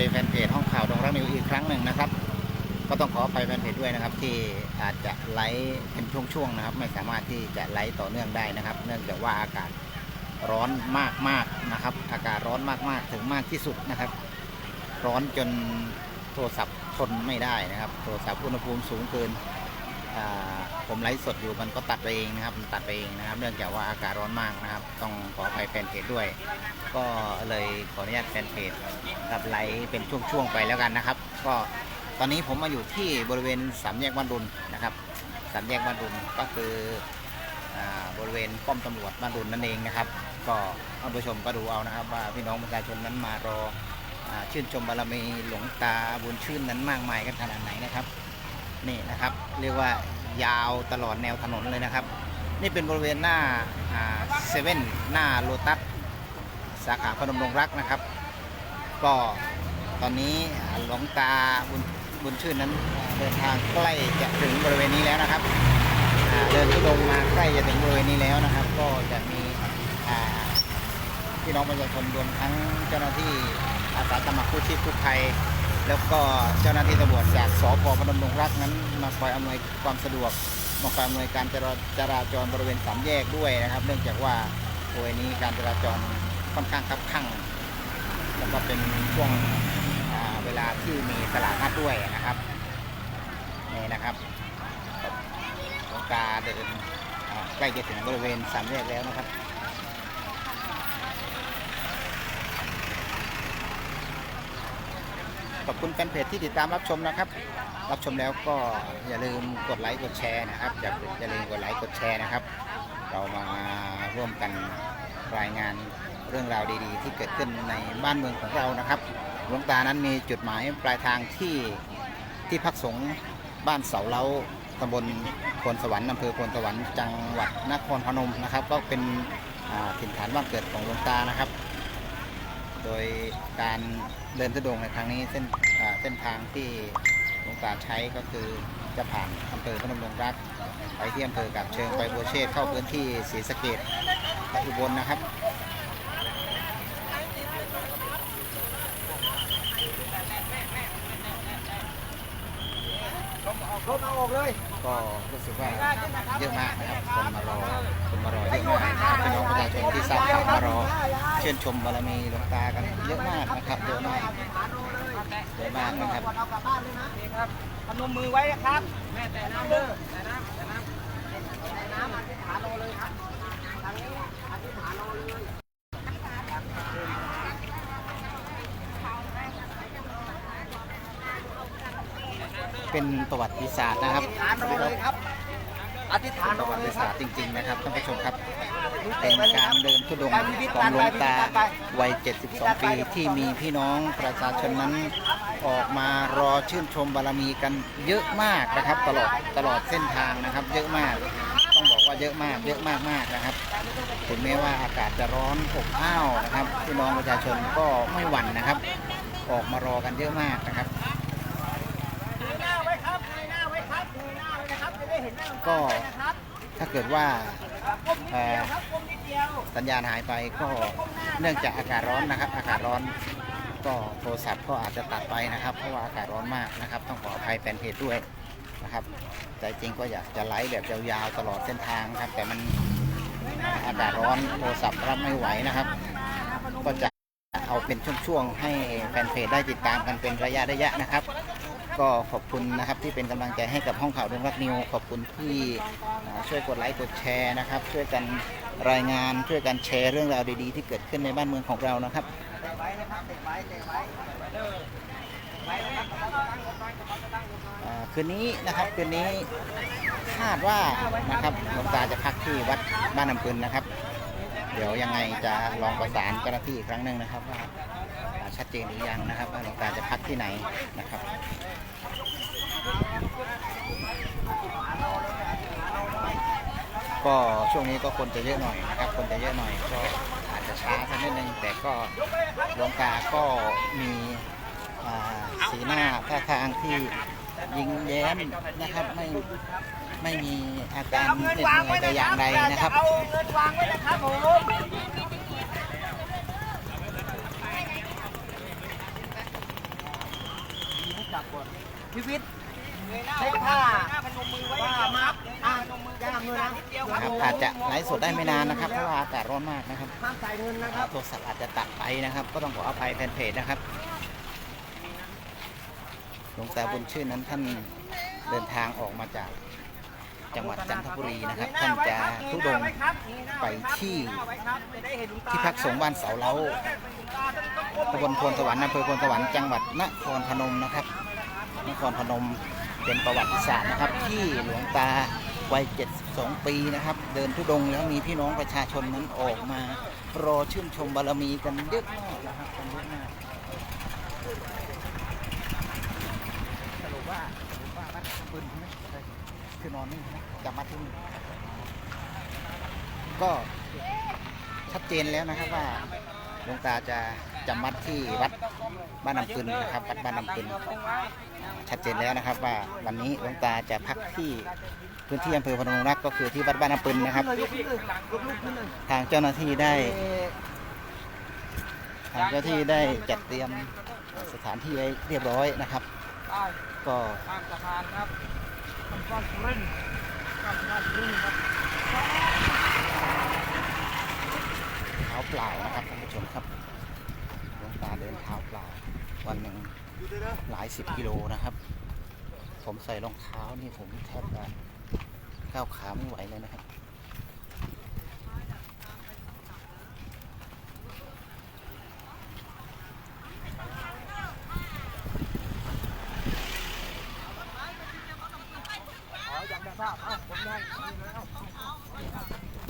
ดีแฟนเพจห้องข่าวดงรักนิวอีกครั้งหนึ่งนะครับ ก็ต้องขอไปแฟนเพจด้วยนะครับ ที่อาจจะไลฟ์เป็นช่วงๆนะครับ ไม่สามารถที่จะไลฟ์ต่อเนื่องได้นะครับ เนื่องจากว่าอากาศร้อนมากๆนะครับ อากาศร้อนมากๆถึงมากที่สุดนะครับ ร้อนจนโทรศัพท์ทนไม่ได้นะครับ โทรศัพท์อุณหภูมิสูงเกินผมไลฟ์สดอยู่มันก็ตัดไปเองนะครับมันตัดไปเองนะครับ เนื่องจากว่าอากาศร้อนมากนะครับ ต้องขออภัยแฟนเพจด้วย ก็เลยขออนุญาตแฟนเพจ กับไลฟ์เป็นช่วงๆไปแล้วกันนะครับ ก็ตอนนี้ผมมาอยู่ที่บริเวณสามแยกบ้านรุนนะครับสามแยกบ้านรุนก็คืออบริเวณป้อมตำรวจบ้านรุนนั่นเองนะครับ ก็ท่านผู้ชมก็ดูเอานะครับ ว่าพี่น้องประชาชนนั้นมารออชื่นชมบารมีหลวงตาบุญชื่นนั้นมากมายกันขนาดไหนนะครับนี่นะครับเรียกว่ายาวตลอดแนวถนนเลยนะครับ นี่เป็นบริเวณหน้าเซเว่นหน้าโลตัสสาขาพนมดงรักนะครับ ก็ตอนนี้หลวงตาบุญบุญชื่นนั้นเดินทางใกล้จะถึงบริเวณนี้แล้วนะครับเดินทุดงมาใกล้จะถึงบริเวณนี้แล้วนะครับ ก็จะมีพี่น้องประชาชนรวมทั้งเจ้าหน้าที่อาสาสมัครกู้ชีพกู้ภัยแล้วก็เจ้าหน้าที่ตำรวจจากสพพนมดงรักนั้นมาคอยอำนวยความสะดวกมาคอยอำนวยการจราจราจรบริเวณสามแยกด้วยนะครับ เนื่องจากว่าบริเวณนี้การจราจรค่อนข้างคับข้าง แล้วก็เป็นช่วงเวลาที่มีตลาดนัดด้วยนะครับนี่นะครับหลวงตาเดินใกล้จะถึงบริเวณสามแยกแล้วนะครับขอบคุณแฟนเพจที่ติดตามรับชมนะครับ รับชมแล้วก็อย่าลืมกดไลค์กดแชร์นะครับอย่าอย่าลืมกดไลค์กดแชร์นะครับ เรามาร่วมกันรายงาน เรื่องราวดีๆ ที่เกิดขึ้นในบ้านเมืองของเรานะครับหลวงตานั้นมีจุดหมายปลายทางที่ที่พักสงฆ์บ้านเสาเล้าตำบลพลสวรรค์อำเภอพลสวรรค์จังหวัดนครพนมนะครับ ก็เป็นถิ่นฐานบ้านเกิดของหลวงตานะครับ โดยการเดินทุดงในครั้งนี้เส้นเส้นทางที่หลวงตาใช้ก็คือจะผ่านอำเภอพนมดงรักไปที่อำเภอกับเชิงไปบัวเชษเข้าพื้นที่ศรีสะเกดและอุบลนะครับ รถเอาออกเลยก็รู้สึกว่าเยอะมากนะครับคนมารอคนมารอเยอะมากนะครับพี่น้องประชาชนที่ทราบข่าวมารอเชื่นชมบารมีหลวงตากันเยอะมากนะครับเยอะมากเยอะมากนะครับเอากลับบ้านเลยนะครับพนมมือไว้ครับแม่แต่น้ำเด้อแต่น้ำแต่น้ำแต่น้ำอธิษฐานรอเลยครับทางนี้อธิษฐานรอเลย เป็นประวัติศาสตร์นะครับอธิษฐานรอเลยครับอธิษฐานปรระอวัเลยติครัศาสบตร์จริง ๆ นะครับท่านผู้ชมครับ เป็นการเดินทุดงค์ของหลวงตาวัย 72 ปีที่มีพี่น้องประชาชนนั้นออกมารอชื่นชมบารมีกันเยอะมากนะครับ ตลอดตลอดเส้นทางนะครับ เยอะมากต้องบอกว่าเยอะมาก เยอะมากมากๆนะครับถึงแม้ว่าอากาศจะร้อนอบอ้าวนะครับพี่น้องประชาชนก็ไม่หวั่นนะครับ ออกมารอกันเยอะมากนะครับ ก็ถ้าเกิดว่าสัญญาณหายไปก็เนื่องจากอากาศร้อนนะครับ อากาศร้อนก็โทรศัพท์ก็อาจจะตัดไปนะครับ เพราะว่าอากาศร้อนมากนะครับ ต้องขออภัยแฟนเพจด้วยนะครับใจจริงก็อยากจะไลฟ์แบบยาวๆตลอดเส้นทางครับ แต่มันอากาศร้อนโทรศัพท์รับไม่ไหวนะครับ ก็จะเอาเป็นช่วงๆให้แฟนเพจได้ติดตามกันเป็นระยะๆนะครับ ก็ขอบคุณนะครับที่เป็นกำลังใจให้กับห้องข่าวดวงรักนิว ขอบคุณที่ช่วยกดไลค์กดแชร์นะครับ ช่วยกันรายงานช่วยกันแชร์เรื่องราวดีๆ ที่เกิดขึ้นในบ้านเมืองของเรานะครับคืนนี้นะครับคืนนี้คาดว่านะครับหลวงตาจะพักที่วัดบ้านน้ำปืนนะครับ เดี๋ยวยังไงจะลองประสานเจ้าหน้าที่อีกครั้งหนึ่งนะครับว่า ชัดเจนหรือยังนะครับว่าหลวงตาจะพักที่ไหนนะครับก็ช่วงนี้ก็คนจะเยอะหน่อยนะครับ คนจะเยอะหน่อยก็อาจจะช้าสักนิดนึงแต่ก็หลวงตาก็มีสีหน้าท่าทางที่ยิ้มแย้มนะครับไม่ไม่มีอาการเหน็ดเหนื่ไว้อยแต่อย่างใดนะครับเอาเงินวางไว้นะครับผม ก จับก่อน ชีวิตใช้ผ้าพนมมือไว้ว่ามาอ่าพนมมือย่ามือนะนิดเดียวนะครับอาจจะไลฟ์สดได้ไม่นานนะครับเพราะว่าอากาศร้อนมากนะครับห้ามใส่เงินนะครับโทรศัพท์อาจจะตัดไปนะครับ ก็ต้องขออภัยแฟนเพจนะครับหลวงตาบุญชื่นนั้นท่านเดินทางออกมาจากจังหวัดจันทบุรีนะครับ ท่านจะทุดงค์ไปที่ที่พักสงฆ์บ้านเสาเล้าตำบลพลสวรรค์อำเภอพลสวรรค์จังหวัดนครพนมนะครับ นครพนมเป็นประวัติศาสตร์นะครับ ที่หลวงตาวัย 72 ปีนะครับ เดินทุดงแล้วมีพี่น้องประชาชนนั้นออกมารอชื่นชมบารมีกันเยอะมากนะครับกันเยอะมากสรุปว่าสรุปว่าวัดปืนใช่ไหมใช่คือนอนนี่ใช่ไหมจะมาที่นี่ก็ชัดเจนแล้วนะครับว่าหลวงตาจะจำวัดที่วัดบ้านน้ำปืนนะครับวัดบ้านน้ำปืน ชัดเจนแล้วนะครับ ว่าวันนี้หลวงตาจะพักที่พื้นที่อำเภอพนมรักก็คือที่วัดบ้านน้ำปึนนะครับ ทางเจ้าหน้าที่ได้ ทางเจ้าที่ได้จัดเตรียมสถานที่ไว้เรียบร้อยนะครับ ก็ข้ามสะพานครับข้ามสะพานสุรินทร์ข้ามสะพานสุรินครับเท้าเปล่านะครับท่านผู้ชมครับหลวงตาเดินเท้าเปล่าวันหนึ่ง หลายสิบกิโลนะครับ ผมใส่รองเท้านี่ผมแทบจะก้าวขาไม่ไหวเลยนะครับอ๋อาเอ้าผมได้เ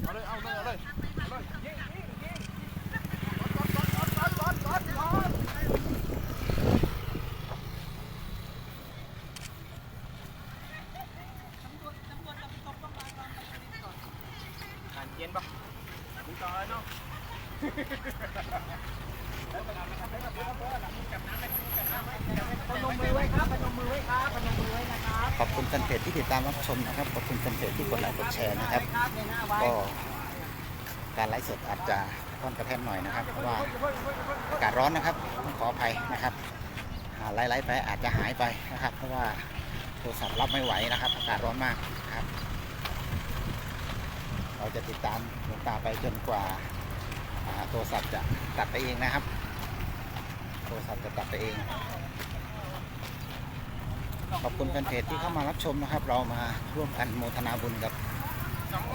อาเลยเอาเลยเอาเลยเอาเลยยิงยิงยิงรถรถรถรถรถรถรถอ่านเย็นปะดูต่อเลยเนาะพนมมือไว้ครับพนมมือไว้ครับพนมมือไว้นะครับ ขอบคุณแฟนเพจที่ติดตา มนะครับ ขอบคุณแฟนเพจที่กดไลค์กดแชร์นะครับ ก็การไลฟ์สดอาจจะค่อนกระแทกหน่อยนะครับ เพราะว่าอากาศร้อนนะครับต้องขออภัยนะครับไลฟ์ไลฟ์ไปอาจจะหายไปนะครับ เพราะว่าโทรศัพท์รับไม่ไหวนะครับ อากาศร้อนมากครับ เราจะติดตามหลวงตาไปจนกว่าอ่าโทรศัพท์จะตัดไปเองนะครับ โทรศัพท์จะตัดไปเอง ขอบคุณแฟนเพจที่เข้ามารับชมนะครับ เรามาร่วมกันโมทนาบุญกับ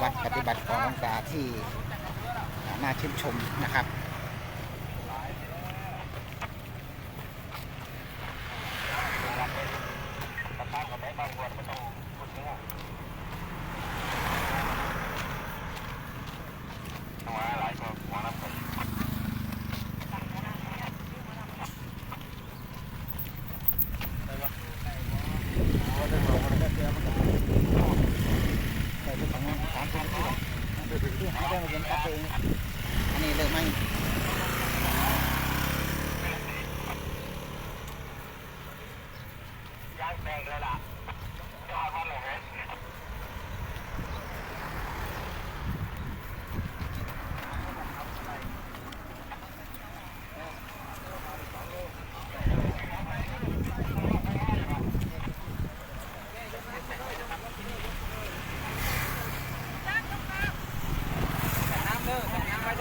วัดปฏิบัติของหลวงตาที่น่าชื่นชมนะครับ แต่ทุกคนสามคนที่ที่หายได้มาเป็นตัดเองอันนี้เลยไหม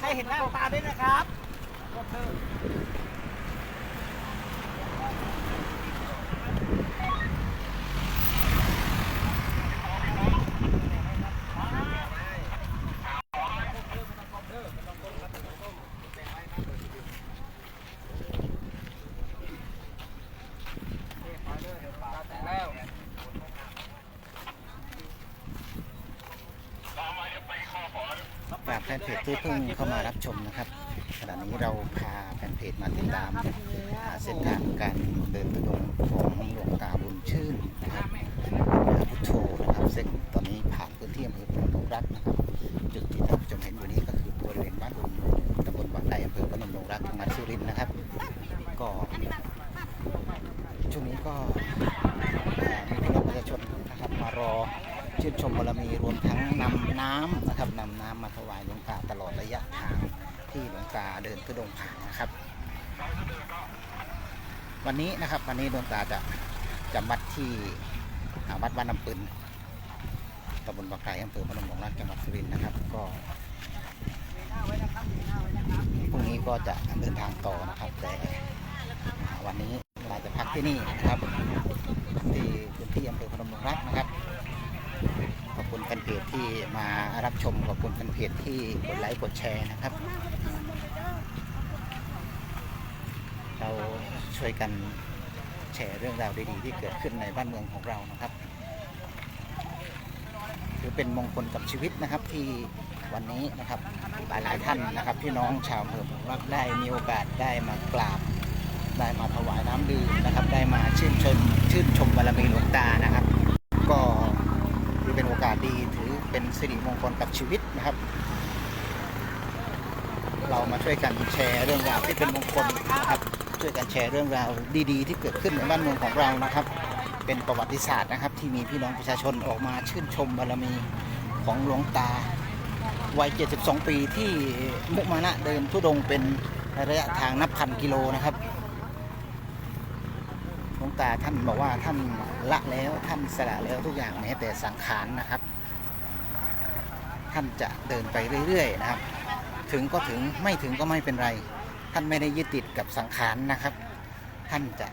ให้เห็นหน้าตาด้วยนะครับ แล้ว ฝากแฟนเพจที่เพิ่งเข้ามารับชมนะครับขณะนี้เราพาแฟนเพจมาติดตามหาเส้นทางการเดินทุดงของหลวงตาบุญชื่นนะครับพุทโธนะครับซึ่งตอนนี้ผ่านพื้นที่อำเภอพนมรักนะครับจุดที่ท่านผู้ชมเห็นอยู่นี้ก็คือบริเวณบ้านอุ่นตำบลวังไดอำเภอพนมดงรักจังหวัดสุรินทร์นะครับ ก็ช่วงนี้ก็เอ่อมีพี่น้องประชาชนนะครับ มารอชื่นชมบารมีรวมทั้งนำน้ำนะครับนำน้ำมาถวายหลวงตาตลอดระยะทางที่หลวงตาเดินทุดงค์ผ่า นะครับ วันนี้นะครับวันนี้หลวงตาจะจำวัดที่วัดบ้านน้ำปืนตำบลบางไกรอำเภอพนมหลวงราชจังหวัดสุรินทร์นะครับ ก็พรุ่งนี้ก็จะเดินทางต่อนะครับ แต่วันนี้เราจะพักที่นี่นะครับที่พื้นที่อำเภอพนมหลวงรักนะครับขอบคุณแฟนเพจที่มารับชมขอบคุณแฟนเพจที่กดไลค์กดแชร์นะครับ เราช่วยกันแชร์เรื่องราวดีๆที่เกิดขึ้นในบ้านเมืองของเรานะครับถือเป็นมงคลกับชีวิตนะครับที่วันนี้นะครับหลายๆท่านนะครับพี่น้องชาวอำเภอพนมรักได้มีโอกาสได้มากราบได้มาถวายน้ำดื่มนะครับ ได้มาชื่นชมชื่นชมบารมีหลวงตานะครับ ก็ถือเป็นโอกาสดีถือเป็นสิริมงคลกับชีวิตนะครับ เรามาช่วยกันแชร์เรื่องราวที่เป็นมงคลนะครับ ช่วยกันแชร์เรื่องราวดีๆ ที่เกิดขึ้นในบ้านเมืองของเรานะครับ เป็นประวัติศาสตร์นะครับ ที่มีพี่น้องประชาชนออกมาชื่นชมบารมีของหลวงตาวัย 72 ปีที่มุมานะเดินทุดงเป็นระยะทางนับพันกิโลนะครับหลวงตาท่านบอกว่าท่านละแล้วท่านสละแล้วทุกอย่างแม้แต่สังขารนะครับ ท่านจะเดินไปเรื่อยๆนะครับ ถึงก็ถึงไม่ถึงก็ไม่เป็นไร ท่านไม่ได้ยึดติดกับสังขารนะครับ ท่านจะ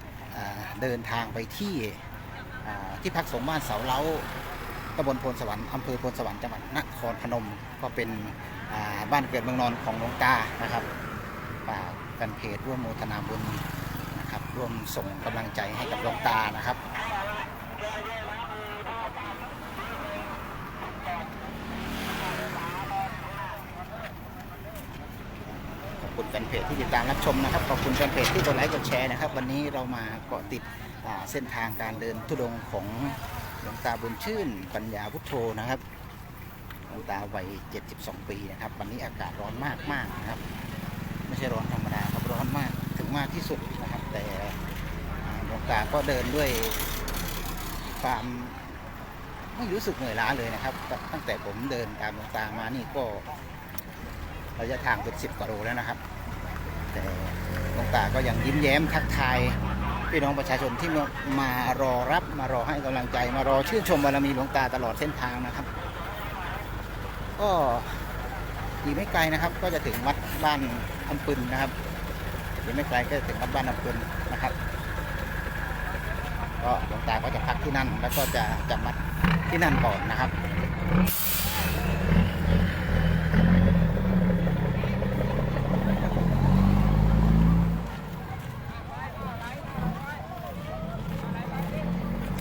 เดินทางไปที่ที่พักสงฆ์บ้านเสาเล้าตำบลโพนสวรรค์อำเภอโพนสวรรค์จังหวัดนครพนม ก็เป็นบ้านเกิดเมืองนอนของหลวงตานะครับฝากแฟนเพจร่วมโมทนาบุญนะครับร่วมส่งกำลังใจให้กับหลวงตานะครับ ขอบคุณแฟนเพจที่ติดตามรับชมนะครับขอบคุณแฟนเพจที่กดไลค์กดแชร์นะครับ วันนี้เรามาเกาะติดเส้นทางการเดินทุดงค์ของหลวงตาบุญชื่น ปัญญาพุทโธนะครับหลวงตาวัย 72 ปีนะครับ วันนี้อากาศร้อนมากมากๆนะครับ ไม่ใช่ร้อนธรรมดาครับร้อนมากถึงมากที่สุดนะครับ แต่หลวงตาก็เดินด้วยความไม่รู้สึกเหนื่อยล้าเลยนะครับ ตั้งแต่ผมเดินตามหลวงตามานี่ก็ระยะทางเป็นสิบกว่าโลแล้วนะครับ แต่หลวงตาก็ยังยิ้มแย้มทักทายพี่น้องประชาชนที่มามารอรับมารอให้กำลังใจ มารอชื่นชมบารมีหลวงตาตลอดเส้นทางนะครับ ก็อีกไม่ไกลนะครับ ก็จะถึงวัดบ้านอำปึนนะครับอีกไม่ไกลก็จะถึงวัดบ้านอำปึนนะครับ ก็หลวงตาก็จะพักที่นั่น แล้วก็จะจำวัดที่นั่นก่อนนะครับ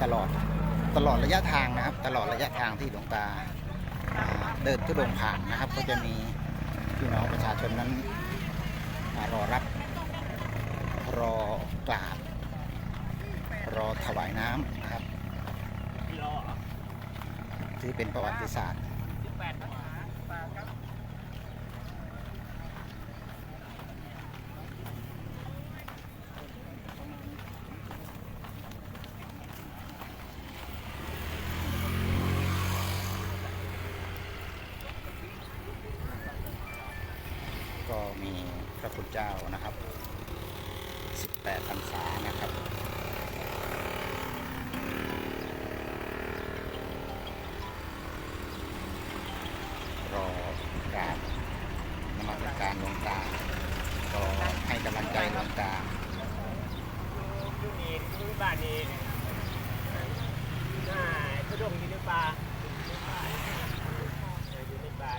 ตลอดตลอดระยะทางนะครับ ตลอดระยะ ทางที่หลวงตาเดินทุดงผ่านนะครับ ก็จะมีพี่น้องประชาชนนั้นรอรับรอกราบ รอถวายน้ำนะครับ ที่เป็นประวัติศาสตร์ ก็มีพระคุณ เจ้านะครับ 18พรรษานะครับ รอกรารนมัสการหลวงตา ก็ให้กำลังใจหลวงตา ยูนี่คือบ้านนี้น่าทุดงอยู่ในป่าอยู่ในป่า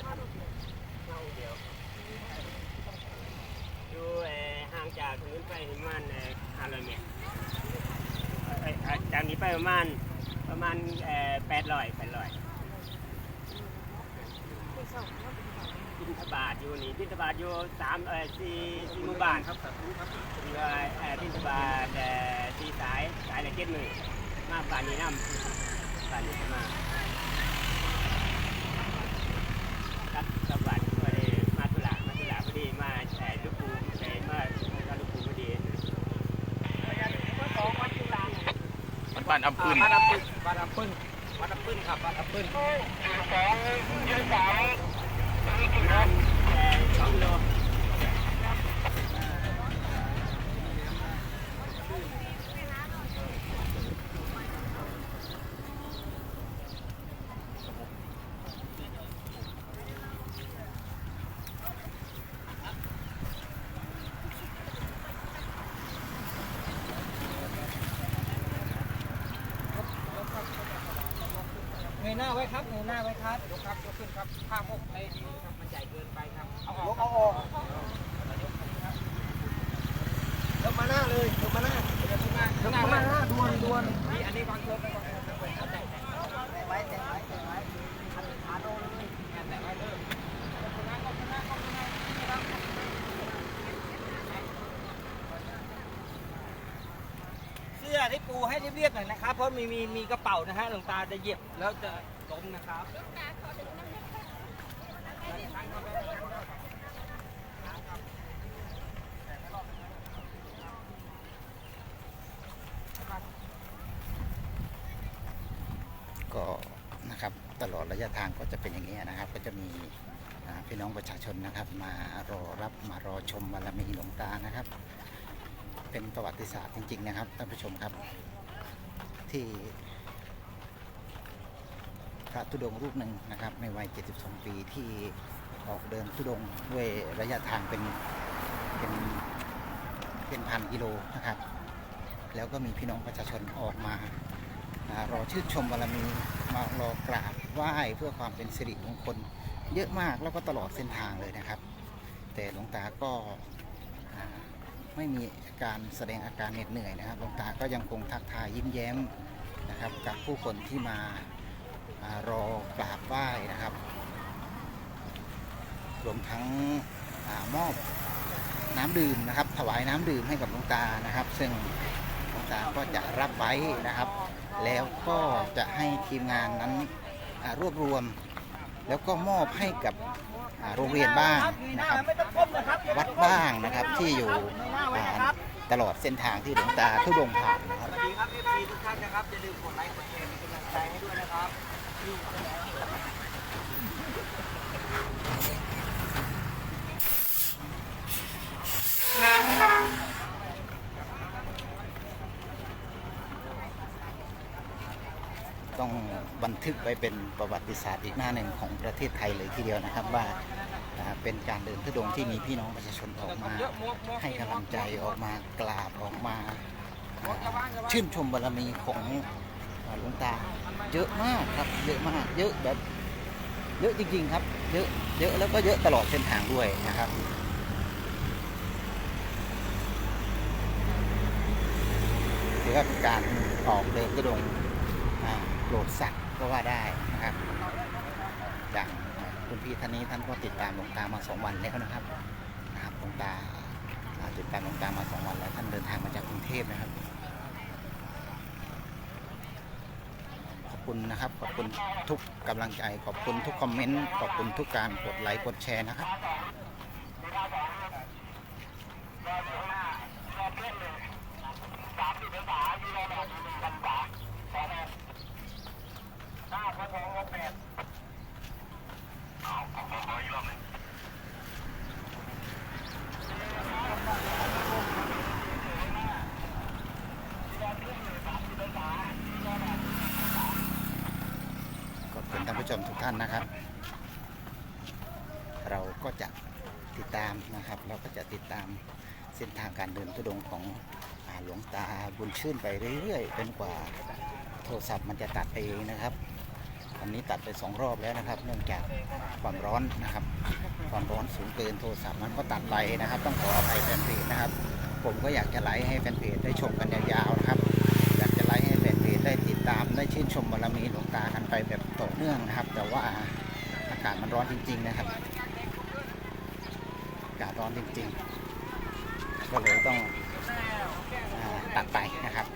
เงาเดียวอยู่เอ่อห่างจากถนนไปประมาณเอ่อ500เมตรเอ่อจากนี้ ไปประมาณประมาณเอ่อ800 800บินทบาทอยู่นี่บินทบาทอยู่สามเออสี่สี่หมู่บ้านครับครับครับเรือเอ่อบินทบาทเออสี่สายสายละเจ็ดหมื่นมาบ้านนี้น้ำบ้านนี้มาครับกับบ้านพอดีมาธุระมาธุระพอดีมาแชร์ลูกปูแชร์มาก็ลูกปูพอดี บ้านอัมปืนบ้านอัปปึ้นบ้านอัปปึ้นบ้านอัปปึ้นครับบ้านอัปปึ้นสองโล เงยหน้าไว้ครับเงยหน้าไว้ครับยกครับยกขึ้นครับข้างอกในนี้ครับมันใหญ่เกินไปครับเอาออกเอาออกยกมาหน้า เลยยกมาหน้ายกมาหน้ามาหน้าดวนดวนนี่อันนี้วางเกินไปก่อนแต่ไว้แต่ไว้แต่ไว้ขาโดนเลยแต่ไว้เลยเสื้อที่ปูให้เรียบๆหน่อยนะครับ เพราะมีมีมีกระเป๋านะฮะหลวงตาจะเหยียบแล้วจะล้มนะครับ ก็นะครับตลอดระ ยะทางก็จะเป็นอย่างนี้นะครับ ก็จะมีพี่น้องประชาชนนะครับ มารอรับมารอชมบารมีหลวงตานะครับ เป็นประวัติศาสตร์จริง ๆ นะครับท่านผู้ชมครับที่พระธุดงรูปหนึ่งนะครับในวัย 72 ปีที่ออกเดินธุดงด้วยระยะทางเป็นเป็นเป็นพันกิโลนะครับ แล้วก็มีพี่น้องประชาชนออกมาอ่ารอชื่นชมบารมีมารอกราบ ไหว้เพื่อความเป็นสิริมงคลเยอะมากแล้วก็ตลอดเส้นทางเลยนะครับ แต่หลวงตาก็ไม่มีการแสดงอาการเหน็ดเหนื่อยนะครับหลวงตาก็ยังคงทักทายยิ้มแย้มนะครับ กับผู้คนที่มอารอกราบไหว้นะครับรวมทั้งอมอบน้ำดื่มนะครับ ถวายน้ำดื่มให้กับหลวงตานะครับ ซึ่งหลวงตาก็จะรับไว้นะครับ แล้วก็จะให้ทีมงานนั้น รวบรวม แล้วก็มอบให้กับโรงเรียนบ้างนะครับ วัดบ้างนะครับที่อยู่ตลอดเส้นทางที่หลวงตาทุดงผ่านนะครับสวัสดีครับ FC ทุกท่านนะครับอย่าลืมกดไลค์กดแชร์เป็นกำลังใจให้ด้วยนะครับ ต้องบันทึกไว้เป็นประวัติศาสตร์อีกหน้าหนึ่งของประเทศไทยเลยทีเดียวนะครับว่าเป็นการเดินทุดงที่มีพี่น้องประชาชนออกมา ให้กำลังใจออกมากราบออกมา ชื่นชมบารมีของหลวงตา เยอะมากครับเยอะมากเยอะแบบเยอะจริงๆครับ เยอะเยอะแล้วก็เยอะตลอดเส้นทางด้วยนะครับถือว่าเป็นการออกเดินทุดง โปรดสัตว์ก็ว่าได้นะครับอย่างคุณพี่ท่านนี้ท่านก็ติดตามหลวงตามาสองวันแล้วนะครับนะครับหลวงตาติดตามหลวงตามาสองวันแล้วท่านเดินทางมาจากกรุงเทพนะครับ ขอบคุณนะครับขอบคุณทุกกำลังใจขอบคุณทุกคอมเมนต์ขอบคุณทุกการกดไลค์กดแชร์นะครับคุณท่านผู้ชมทุกท่านนะครับ เราก็จะติดตามนะครับ เรา ก็จะติดตามเส้นทางการเดินทุดงของหลวงตาบุญชื่นไปเรื่อยๆจนกว่าโทรศัพท์มันจะตัดไปเองนะครับวันนี้ตัดไปสองรอบแล้วนะครับ เนื่องจากความร้อนนะครับ ความร้อนสูงเกินโทรศัพท์มันก็ตัดไปนะครับ ต้องขออภัยแฟนเพจนะครับ ผมก็อยากจะไลฟ์ให้แฟนเพจได้ชมกันยาวๆนะครับ อยากจะไลฟ์ให้แฟนเพจได้ติดตามได้ชื่นชมบารมีหลวงตากันไปแบบต่อเนื่องนะครับ แต่ว่าอากาศมันร้อนจริง ๆ นะครับากาศร้อนจริงๆ ก็เลยต้องอตัดไปนะครับ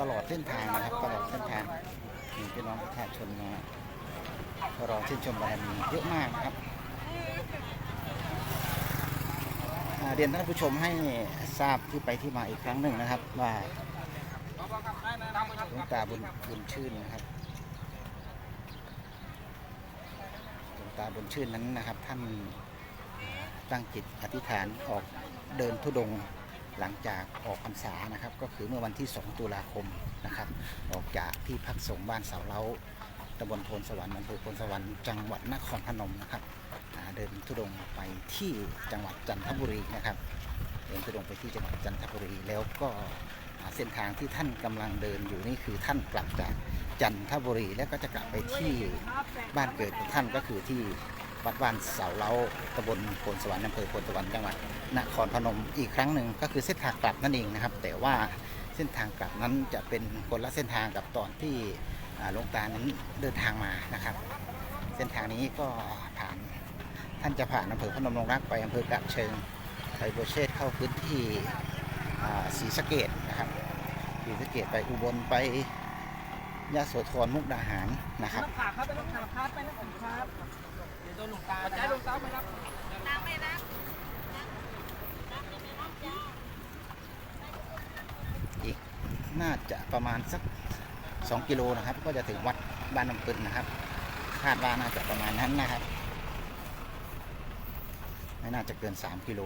ตลอดเส้นทางนะครับ ตลอดเส้นทางมีพี่น้องประชาชนมารอชื่นชมบารมีเยอะมากนะครับเรียนท่านผู้ชมให้ทราบที่ไปที่มาอีกครั้งหนึ่งนะครับ ว่าหลวงตาบุญบุญชื่นนะครับหลวง ตาบุญชื่นนั้นนะครับ ท่านตั้งจิตอธิษฐานออกเดินทุดงค์หลังจากออกพรรษานะครับ ก็คือเมื่อวันที่ 2 ตุลาคมนะครับ ออกจากที่พักสงฆ์บ้านเสาเล้าตำบลโพนสวรรค์อำเภอโพนสวรรค์จังหวัดนครพนมนะครับเดินทุดงค์ไปที่จังหวัดจันทบุรีนะครับ เดินทุดงค์ไปที่จังหวัดจันทบุรีแล้วก็ เส้นทางที่ท่านกำลังเดินอยู่นี่คือท่านกลับจากจันทบุรีแล้วก็จะกลับไปที่บ้านเกิดของท่านก็คือที่วัดบ้านเสาเล้าตำบลโพนสวรรค์อำเภอโพนสวรรค์จังหวัดนครพนมอีกครั้งหนึ่งก็คือเส้นทางกลับนั่นเองนะครับ แต่ว่าเส้นทางกลับนั้นจะเป็นคนละเส้นทางกับตอนที่หลวงตานั้นเดินทางมานะครับ เส้นทางนี้ก็ผ่านท่านจะผ่านอำเภอพนมรงรักไปอำเภอกาบเชิงไปโบเชษฐ์เข้าพื้นที่ศรีสะเกด ศรีสะเกดไปอุบลไปยะโสธรมุกดาหารนะครับน้ำขาครับไปน้ำขาครับไปน้ำผมครับเดี๋ยวโดนหลวงตาใจหลวงตาไปรับอีกน่าจะประมาณสัก 2 กิโลนะครับ ก็จะถึงวัดบ้านน้ำปึนนะครับ คาดว่าน่าจะประมาณนั้นนะครับ ไม่น่าจะเกิน 3 กิโล